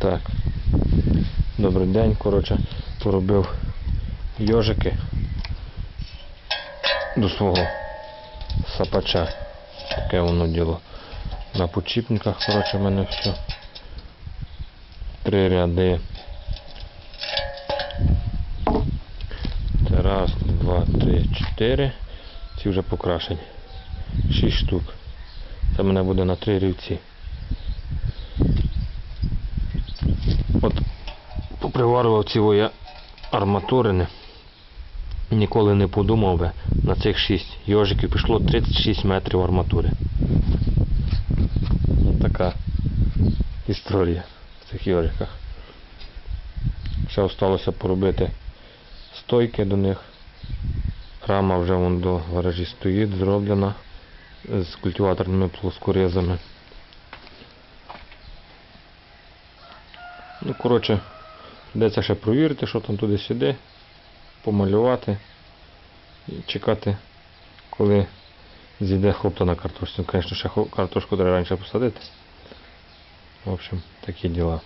Так. Добрий день, коротше, поробив йожики до свого сапача. Таке воно діло. На почіпниках, коротше, в мене все. Три ряди. Це раз, два, три, чотири. Ці вже покрашені. Шість штук. Це мене буде на три рівці. От поприварював ці я арматурини. Ніколи не подумав би на цих 6 йожиків пішло 36 метрів арматури. Ось така історія в цих йожиках. Ще залишилося поробити стойки до них. Рама вже вон до гаражі стоїть, зроблена з культиваторними плоскорезами. Ну, коротше, йдеться ще провірити, що там туди-сюди, помалювати і чекати, коли зійде хлопта на картошці. Звісно, ще картошку треба раніше посадити. В общем, такі діла.